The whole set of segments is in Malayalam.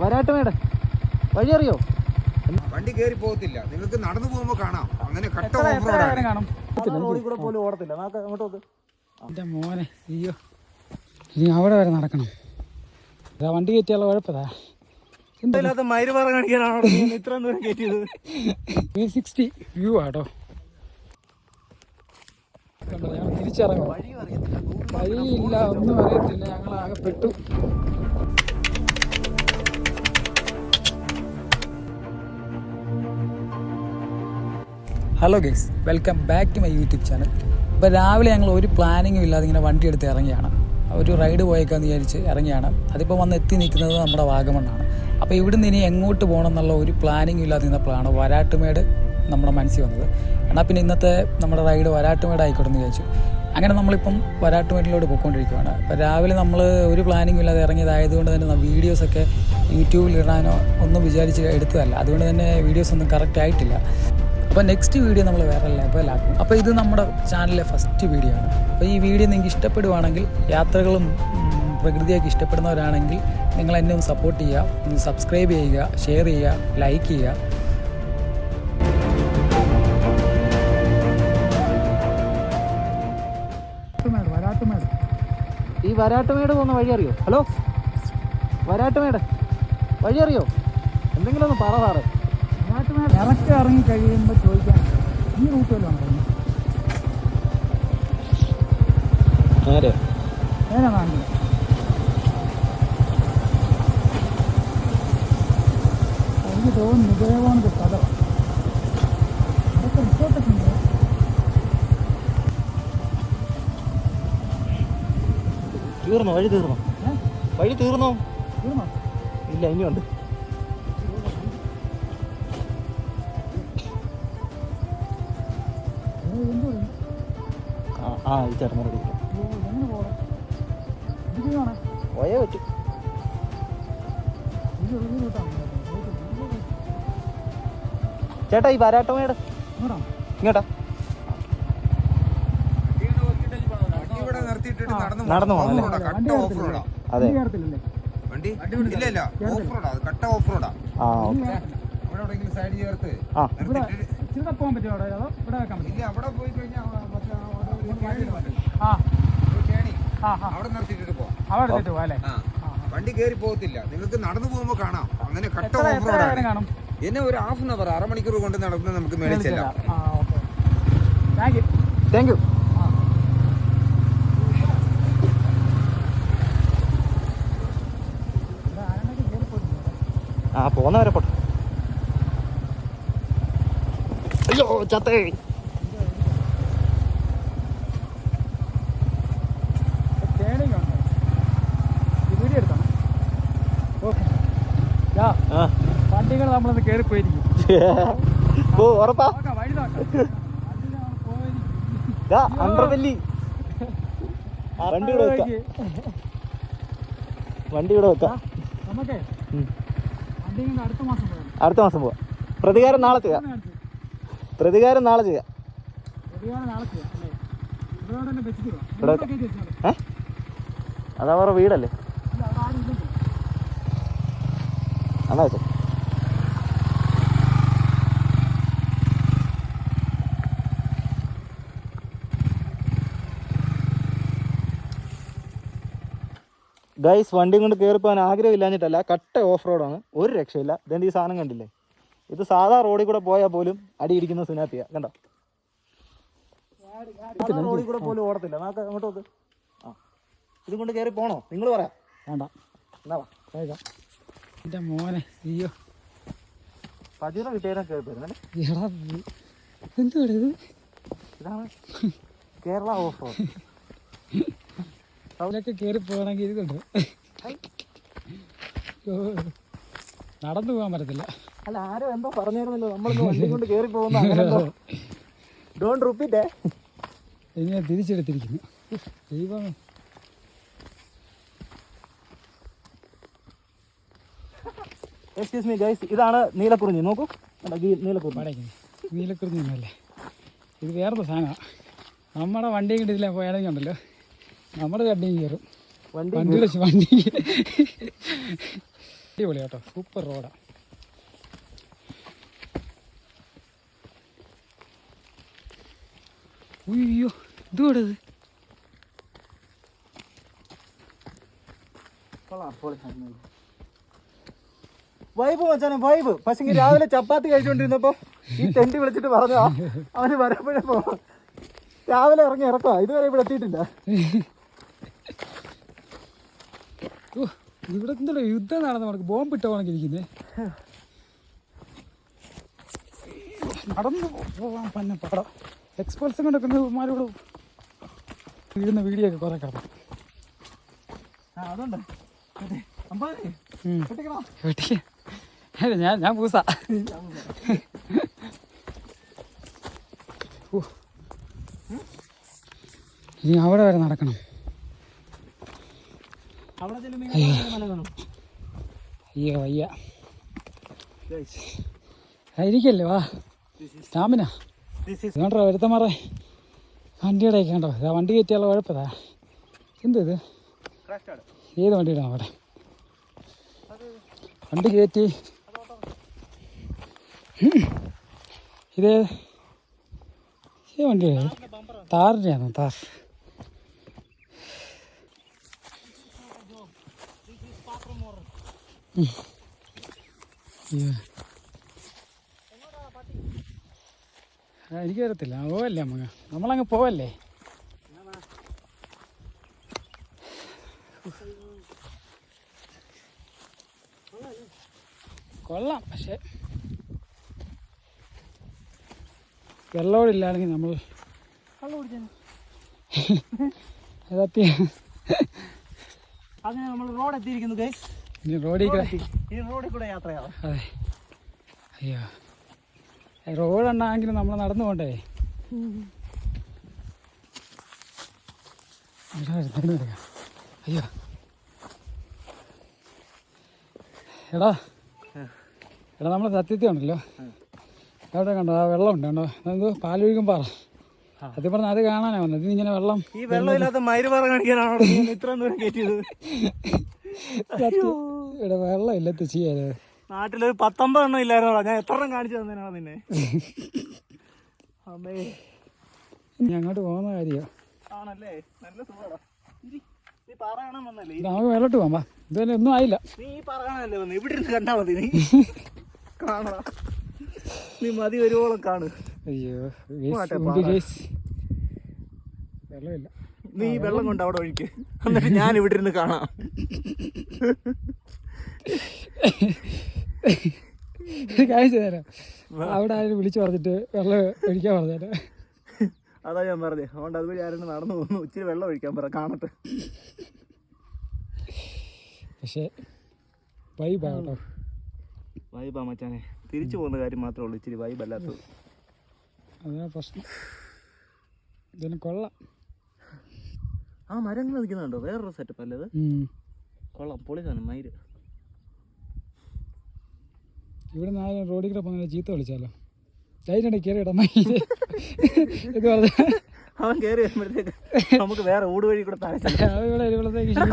വരാട്ടുമേട് വഴി അറിയോ വണ്ടി കേറി പോകത്തില്ല. നിങ്ങൾക്ക് നടന്നു പോകുമ്പോ കാണാം. അങ്ങനെ കട്ട കൂടെ പോലും ഓടത്തില്ല. നമുക്ക് അങ്ങോട്ട് നോക്ക് എന്റെ മോനെ അയ്യോ. ഇനി അവിടെ വരെ നടക്കണം. ഇതാ വണ്ടി കയറ്റിയുള്ള കുഴപ്പതാ എന്തല്ലാത്ത മയിര് പറ കാണിക്കാനാണോ നീ ഇത്രയും ദൂരം കയറ്റിയത്. ത്രീ സിക്സ്റ്റി വ്യൂ ആട്ടോ. കണ്ടോ ഞങ്ങൾ തിരിച്ചിറങ്ങും. വഴിയില്ല ഒന്നും അറിയത്തില്ല. ഞങ്ങൾ ആകെ പെട്ടു. Hello guys welcome back to my YouTube channel ഇപ്പോൾ രാവിലെ ഞങ്ങൾ ഒരു പ്ലാനിങ്ങും ഇല്ലാതെ ഇങ്ങനെ വണ്ടി എടുത്ത് ഇറങ്ങിയാണ്. ഒരു റൈഡ് പോയേക്കാന്ന് വിചാരിച്ച് ഇറങ്ങിയാണ്. അതിപ്പോൾ വന്ന് എത്തി നിൽക്കുന്നത് നമ്മുടെ വാഗമണ്ണാണ്. അപ്പോൾ ഇവിടുന്ന് ഇനി എങ്ങോട്ട് പോകണം എന്നുള്ള ഒരു പ്ലാനിങ്ങും ഇല്ലാതെ നിന്നപ്പോഴാണ് വരാട്ടുമേട് നമ്മുടെ മനസ്സിൽ വന്നത്. എന്നാൽ പിന്നെ ഇന്നത്തെ നമ്മുടെ റൈഡ് വരാട്ടുമേട് ആയിക്കോട്ടെ എന്ന് വിചാരിച്ചു. അങ്ങനെ നമ്മളിപ്പം വരാട്ടുമേട്ടിലോട്ട് പോയിക്കൊണ്ടിരിക്കുകയാണ് അപ്പോൾ രാവിലെ നമ്മൾ ഒരു പ്ലാനിങ്ങും ഇല്ലാതെ ഇറങ്ങിയതായതുകൊണ്ട് തന്നെ വീഡിയോസൊക്കെ യൂട്യൂബിൽ ഇടാനോ ഒന്നും വിചാരിച്ച് എടുത്തതല്ല. അതുകൊണ്ട് തന്നെ വീഡിയോസ് ഒന്നും കറക്റ്റ് ആയിട്ടില്ല. അപ്പോൾ നെക്സ്റ്റ് വീഡിയോ നമ്മൾ വേറെ ലെവലാക്കും അപ്പോൾ ഇത് നമ്മുടെ ചാനലിലെ ഫസ്റ്റ് വീഡിയോ ആണ്. അപ്പോൾ ഈ വീഡിയോ നിങ്ങൾക്ക് ഇഷ്ടപ്പെടുവാണെങ്കിൽ യാത്രകളും പ്രകൃതിയൊക്കെ ഇഷ്ടപ്പെടുന്നവരാണെങ്കിൽ നിങ്ങൾ എന്നെ ഒന്ന് സപ്പോർട്ട് ചെയ്യുക സബ്സ്ക്രൈബ് ചെയ്യുക ഷെയർ ചെയ്യുക ലൈക്ക് ചെയ്യുക. ഈ വരാട്ടുമേട് പോകുന്ന വഴി അറിയോ? ഹലോ? വരാട്ടുമേട് വഴി അറിയോ? എന്തെങ്കിലും ഒന്ന് പറ സാറേ. ഇറക്കി ഇറങ്ങി കഴിയുമ്പോൾ ചോദിക്കാൻ ഈ റൂട്ട് വല്ലതും ഉണ്ടോ നാണ്ടി എനിക്ക് തോന്നുന്നു ഇതേപോലത്തെ സ്ഥലം ഇതൊക്കെ റിസോർട്ടൊക്കെ ഉണ്ട്? തീർന്നോ? വഴി തീർന്നോ? വഴി തീർന്നോ? തീർന്നോ? ഇല്ല ഇനിയുണ്ട്. ആ ഈ റെഡി പോയേ പറ്റും. ചേട്ടാ ഈ വരാട്ടമേട് ഇങ്ങോട്ടാ? നടന്നു നടന്നു പോകണം കട്ട ഓഫ് റോഡാ അതെ. വണ്ടി ഇല്ല ഇല്ല ഓഫ് റോഡാ കട്ട ഓഫ് റോഡാ. ആ ഓക്കെ. സൈഡ് ചേർത്ത് ഇവിടെ നിർത്തിയിട്ട് പോകാൻ പറ്റുമോ അവിടെ? അതോ ഇവിടെ വെക്കാൻ പറ്റും ഇല്ല അവിടെ പോയി കഴിഞ്ഞാൽ അവിടെ ഒരു പോവാ ആ. ആ ആ. അവിടെ പോവാം. അല്ലേ? വണ്ടി കയറി പോകത്തില്ല. നിങ്ങൾക്ക് നടന്നു പോകുമ്പോ കാണാം. അങ്ങനെ കട്ട ഓഫ് റോഡാണ് എന്നെ ഒരു ഹാഫ് ആൻ അവർ അരമണിക്കൂർ കൊണ്ട് നടന്ന് നമുക്ക് മേടിച്ചില്ല താങ്ക് യു താങ്ക് യു ആ. പോന്നവരെ പോട്ടെ. അയ്യോ ചത്തേ ആ. വണ്ടികൾ നമ്മളൊന്ന് കയറി പോയിരിക്കും. ഉറപ്പാ. വഴി നോക്കാം. വണ്ടി അണ്ടർവെല്ലി. ഇവിടെ വെക്കാം. വണ്ടി ഇവിടെ വെക്കാം. അടുത്ത മാസം പോവാം. പ്രതികാരം നാളെ ചെയ്യാം. പ്രതികാരം നാളെ ചെയ്യാം. അതാ പറ വീടല്ലേ? അതാ വെച്ചോ. ഗൈസ് വണ്ടി കൊണ്ട് കയറിപ്പോകാൻ ആഗ്രഹമില്ലാഞ്ഞിട്ടല്ല കട്ട ഓഫ് റോഡാണ് ഒരു രക്ഷയില്ല. ഇതെന്ത് ഈ സാധനം കണ്ടില്ലേ? ഇത് സാധാ റോഡിൽ കൂടെ പോയാൽ പോലും അടിയിടിക്കുന്ന സുനാത്തിയ കണ്ടോ? റോഡിൽ കൂടെ പോലും ഓടത്തില്ല. നമുക്ക് അങ്ങോട്ട് നോക്ക്. ആ. ഇതും കൊണ്ട് കയറി പോണോ? നിങ്ങൾ പറയാം. വേണ്ട. എന്നാ എന്റെ മോനെ അയ്യോ. പതിനെ കിട്ടിയാലും കയറി പോയിരുന്നല്ലേ എടാ എന്തുവാണ് ഇത്? ഇതാണ് കേരള ഓഫ് റോഡ്. കേറി കയറി പോകണമെങ്കിൽ ഇതുണ്ട്. നടന്നു പോകാൻ പറ്റത്തില്ല. അല്ല ആരോ എന്തോ പറഞ്ഞിരുന്നല്ലോ. നമ്മളിന്ന് വണ്ടി കൊണ്ട് കയറി പോകുന്ന അങ്ങനെ ഡോണ്ട് റിപ്പീറ്റേ ഇനി ഞാൻ തിരിച്ചെടുത്തിരിക്കുന്നു. ദൈവമേ. എക്സ്ക്യൂസ് മീ ഗൈസ് ഇതാണ് നീലക്കുറിഞ്ഞി. നോക്കൂ. നീലക്കുറിഞ്ഞി. നീലക്കുറിഞ്ഞി ഒന്നുമല്ലേ. ഇത് വേറെ സാധനമാണ് നമ്മുടെ വണ്ടി കൊണ്ട് ഇതിലെ പോയാണെങ്കിൽ ഉണ്ടല്ലോ നമ്മുടെ വണ്ടിയും കയറും. വണ്ടി വണ്ടി വെച്ച് വണ്ടി അടിപൊളി കേട്ടോ. സൂപ്പർ റോഡാ ഉയ്യോ ഇത്. കൂടത് വൈബ് മച്ചാനെ വൈബ് പക്ഷെ രാവിലെ ചപ്പാത്തി കഴിച്ചുകൊണ്ടിരുന്നപ്പോ ഈ ടെന്റ് വിളിച്ചിട്ട് പറഞ്ഞു "ആ, അവന് വരപ്പോഴേ പോവാം രാവിലെ ഇറങ്ങി ഇറക്കുക ഇതുവരെ ഇവിടെ എത്തിയിട്ടില്ല. ഇവിടെ എന്തല്ലോ യുദ്ധം നടന്ന് നമുക്ക് ബോംബ് ഇട്ട നടന്നു പോകാൻ പന്നെ പാടം. എക്സ്പൾസും കൊണ്ടൊക്കെ മാരോട് വീഴുന്ന വീഡിയോ ഒക്കെ കുറെ കാണാം. ആ അതുണ്ട്. അല്ല, ഞാൻ ഞാൻ പൂസ. ഇനി അവിടെ വരെ നടക്കണം. അയ്യോ. അയ്യ ഇരിക്കല്ലേ വാ. സ്റ്റാമിന ഇതുകൊണ്ടോ വരുത്തമാറേ വണ്ടിയുടെ ഒക്കെ ഇതാ വണ്ടി കയറ്റിയാലോ കുഴപ്പതാ എന്ത് ഇത്? ഏത് വണ്ടി വണ്ടിയുടെ അവിടെ? വണ്ടി കയറ്റി. ഇത് ഈ വണ്ടി താറിന്റെ ആണോ? താർ. ഉം. അയ്യോ. ആ, എനിക്ക് വരത്തില്ല. പോവല്ലേ അമ്മ നമ്മളങ്ങ് പോവല്ലേ? കൊള്ളാം പക്ഷെ വെള്ളമോടില്ലാണെങ്കിൽ നമ്മൾ. അതത്തി അങ്ങനെ നമ്മൾ റോഡ് എത്തിയിരിക്കുന്നു റോഡിൽ കൂടെ യാത്രയാവാം. അതെ. അയ്യോ. റോഡുണ്ടാണെങ്കിലും നമ്മൾ നടന്നു പോണ്ടേ? അയ്യോ. എടാ. എടാ നമ്മൾ സത്യത്തിൽ ഉണ്ടല്ലോ അവിടെ കണ്ടോ? ആ വെള്ളം ഉണ്ട് കണ്ടോ? അതെന്തോ പാലൊഴുകും പാറ അത് പറഞ്ഞ അത് കാണാനാ വന്നത്. ഇങ്ങനെ വെള്ളം ഈ വെള്ളമില്ലാത്ത ഇല്ലാത്ത പറ കാണിക്കാനാണോ ഇത്ര ദൂരം കയറ്റിയത്? സത്യം. ഇവിടെ നാട്ടിലൊരു പത്തൊമ്പത് എണ്ണം ഇല്ലായിരുന്നോ ഞാൻ എത്ര എണ്ണം കാണിച്ചു തന്നേനാ നിന്നെ? അമ്മേ. അങ്ങോട്ട് പോകുന്ന കാര്യ ആണല്ലേ? നല്ല സുഖടാ. ഇരി. നീ പാറ കാണാൻ വന്നല്ലേ നമുക്ക് മേലോട്ട് പോകാം വാ. ഇതുവരെ ഒന്നും ആയില്ല. നീ ഈ പാറ കാണാനല്ലേ വന്നത് ഇവിടെ ഇരുന്ന് കണ്ടാ മതി നീ. കാണാ. നീ മതി വരുവോളം കാണ്. അയ്യോ. വെള്ളമില്ല. നീ വെള്ളം കൊണ്ട് അവിടെ ഒഴിക്ക്. എന്നിട്ട് ഞാൻ ഇവിടെ ഇരുന്ന് കാണാം. ഒരു കാര്യം ചെയ്തേരാ. അവിടെ ആരും വിളിച്ചു പറഞ്ഞിട്ട് വെള്ളം ഒഴിക്കാൻ പറഞ്ഞേരാ. അതാ ഞാൻ പറഞ്ഞേ. അതുകൊണ്ട് അതുവഴി ആരും നടന്നു പോകുന്നു. ഇച്ചിരി വെള്ളം ഒഴിക്കാൻ പറ കാണട്ടെ. പക്ഷേ വൈബാ കേട്ടോ. വൈബാ മച്ചാനെ. തിരിച്ചു പോകുന്ന കാര്യം മാത്രമേ ഉള്ളൂ. ഇച്ചിരി വൈബ് അല്ലാത്തത്. അതാ പ്രശ്നം. ഇതിന് കൊള്ളാം. ആ മരങ്ങൾ നിൽക്കുന്നുണ്ടോ? വേറൊരു സെറ്റപ്പ് അല്ലേ. കൊള്ളാം. പൊളി സാധനം മയിര് ഇവിടെ നിന്ന് ആരും റോഡിൽ കൂടെ പോകുന്ന ചീത്ത വിളിച്ചാലോ? അതിനിടെ കയറി ഇടാൻ ഇത് പറഞ്ഞ അവൻ കയറി വരുമ്പോഴത്തേക്ക് നമുക്ക് വേറെ ഊട് വഴി കൂടെ താഴെ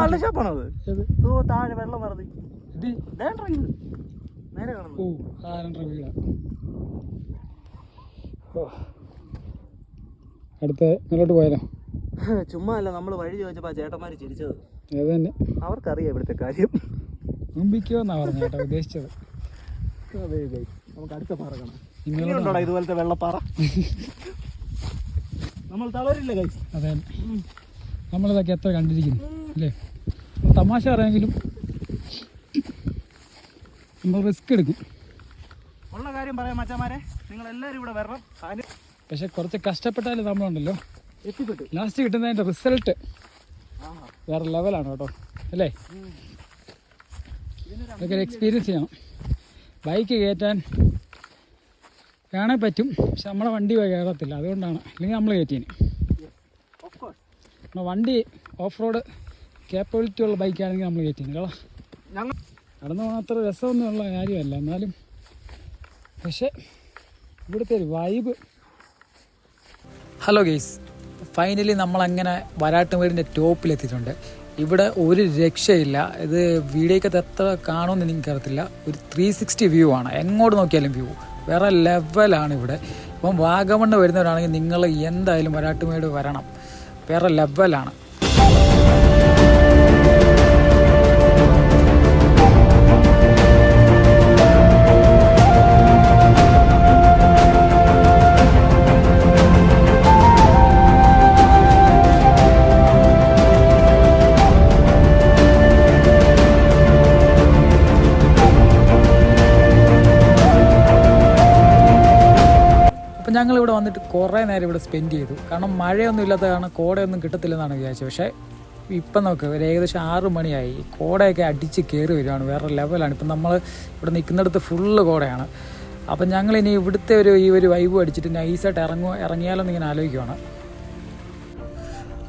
കള്ള ഷോപ്പാണോ അത്? ഓ താഴെ വെള്ളം മറന്നു നേരെ കാണുന്നു ഓ വീടാ. അടുത്ത മേലോട്ട് പോയാലോ? ചുമ്മാ അല്ല നമ്മൾ വഴി ചോദിച്ചപ്പോൾ ആ ചേട്ടന്മാര് ചിരിച്ചത്. അവർക്കറിയാം ഇവിടുത്തെ കാര്യം. മുമ്പിക്കോ എന്നാ പറഞ്ഞ കേട്ടോ ഉദ്ദേശിച്ചത്. നമുക്ക് അടുത്ത പാറ കാണാം. ഇനിയുണ്ടോടാ ഇതുപോലത്തെ വെള്ളപ്പാറ? നമ്മൾ തളരില്ല കൈ അതെ. നമ്മളിതൊക്കെ എത്ര കണ്ടിരിക്കുന്നു അല്ലേ? തമാശ പറയാമെങ്കിലും നമ്മൾ റിസ്ക് എടുക്കും. ഉള്ള കാര്യം പറയാം മച്ചന്മാരെ നിങ്ങൾ എല്ലാവരും ഇവിടെ വരണം. പക്ഷെ കുറച്ച് കഷ്ടപ്പെട്ടാലും നമ്മളുണ്ടല്ലോ. എത്തിപ്പെട്ടു. ലാസ്റ്റ് കിട്ടുന്നതിന്റെ റിസൾട്ട് വേറെ ലെവലാണ് കേട്ടോ അല്ലേ? എക്സ്പീരിയൻസ് ചെയ്യണം. ബൈക്ക് കയറ്റാൻ കാണാൻ പറ്റും. പക്ഷെ നമ്മളെ വണ്ടി കയറത്തില്ല. അതുകൊണ്ടാണ്. അല്ലെങ്കിൽ നമ്മൾ കയറ്റിന്. ഓഫ് നമ്മുടെ വണ്ടി ഓഫ് റോഡ് കേപ്പബിലിറ്റി ഉള്ള ബൈക്കാണെങ്കിൽ നമ്മൾ കയറ്റിന്. കേട്ടോ? ഞങ്ങൾ നടന്നു പോകാൻ അത്ര രസമൊന്നുമുള്ള കാര്യമല്ല. എന്നാലും പക്ഷേ ഇവിടുത്തെ ഒരു വൈബ് ഹലോ ഗെയ്സ് ഫൈനലി നമ്മളങ്ങനെ വരാട്ടുമേടിന്റെ ടോപ്പിലെത്തിയിട്ടുണ്ട്. ഇവിടെ ഒരു രക്ഷയില്ല. ഇത് വീഡിയോയ്ക്കകത്ത് എത്ര കാണുമെന്ന് എനിക്ക് അറിയത്തില്ല ഒരു ത്രീ സിക്സ്റ്റി വ്യൂ ആണ്. എങ്ങോട്ട് നോക്കിയാലും വ്യൂ വേറെ ലെവലാണ് ഇവിടെ. ഇപ്പം വാഗമണ് വരുന്നവരാണെങ്കിൽ നിങ്ങൾ എന്തായാലും വരാട്ടുമേട് വരണം. വേറെ ലെവലാണ് ഇവിടെ വന്നിട്ട് കുറേ നേരം ഇവിടെ സ്പെൻഡ് ചെയ്തു. കാരണം മഴയൊന്നും ഇല്ലാത്ത കാരണം കോടയൊന്നും കിട്ടത്തില്ലെന്നാണ് വിചാരിച്ചത്. പക്ഷേ ഇപ്പം നോക്ക് ഒരു ഏകദേശം ആറ് മണിയായി. കോടയൊക്കെ അടിച്ച് കയറി വരികയാണ്. വേറെ ലെവലാണ് ഇപ്പം നമ്മൾ ഇവിടെ നിൽക്കുന്നിടത്ത് ഫുള്ള് കോടയാണ്. അപ്പം ഞങ്ങൾ ഇനി ഇവിടുത്തെ ഒരു ഈ ഒരു വൈബ് അടിച്ചിട്ട് നൈസായിട്ട് ഇറങ്ങുക ഇറങ്ങിയാലൊന്നും ഇങ്ങനെ ആലോചിക്കുവാണ്.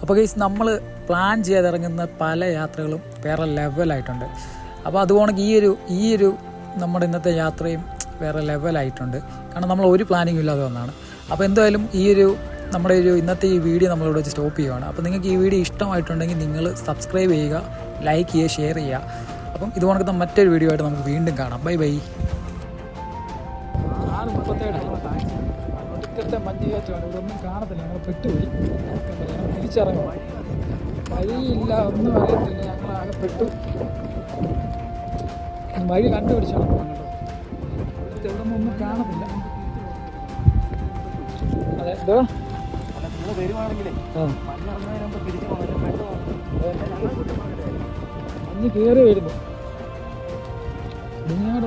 അപ്പോൾ ഗൈസ് നമ്മൾ പ്ലാൻ ചെയ്തിറങ്ങുന്ന പല യാത്രകളും വേറെ ലെവലായിട്ടുണ്ട് അപ്പോൾ അതുകൊണ്ട് ഈ ഒരു ഈ ഒരു നമ്മുടെ ഇന്നത്തെ യാത്രയും വേറെ ലെവലായിട്ടുണ്ട് കാരണം നമ്മൾ ഒരു പ്ലാനിങ്ങും ഇല്ലാതെ വന്നതാണ്. അപ്പോൾ എന്തായാലും ഈ ഒരു നമ്മുടെ ഒരു ഇന്നത്തെ ഈ വീഡിയോ നമ്മളിവിടെ വെച്ച് സ്റ്റോപ്പ് ചെയ്യുകയാണ് അപ്പോൾ നിങ്ങൾക്ക് ഈ വീഡിയോ ഇഷ്ടമായിട്ടുണ്ടെങ്കിൽ നിങ്ങൾ സബ്സ്ക്രൈബ് ചെയ്യുക ലൈക്ക് ചെയ്യുക ഷെയർ ചെയ്യുക. അപ്പം ഇത് ഇതുകൊണ്ടത്തെ മറ്റൊരു വീഡിയോ ആയിട്ട് നമുക്ക് വീണ്ടും കാണാം. Bye bye. പെട്ടുപോയി. വഴിയില്ല. ഒന്നും അറിയത്തില്ല. ഞങ്ങൾ ആകെ വഴി കണ്ടുപിടിച്ചാണ് പോകുന്നത് ഇവിടെ ഒന്നും കാണത്തില്ല. എന്തോ മഞ്ഞ് കയറി വരുന്നു. നിങ്ങൾ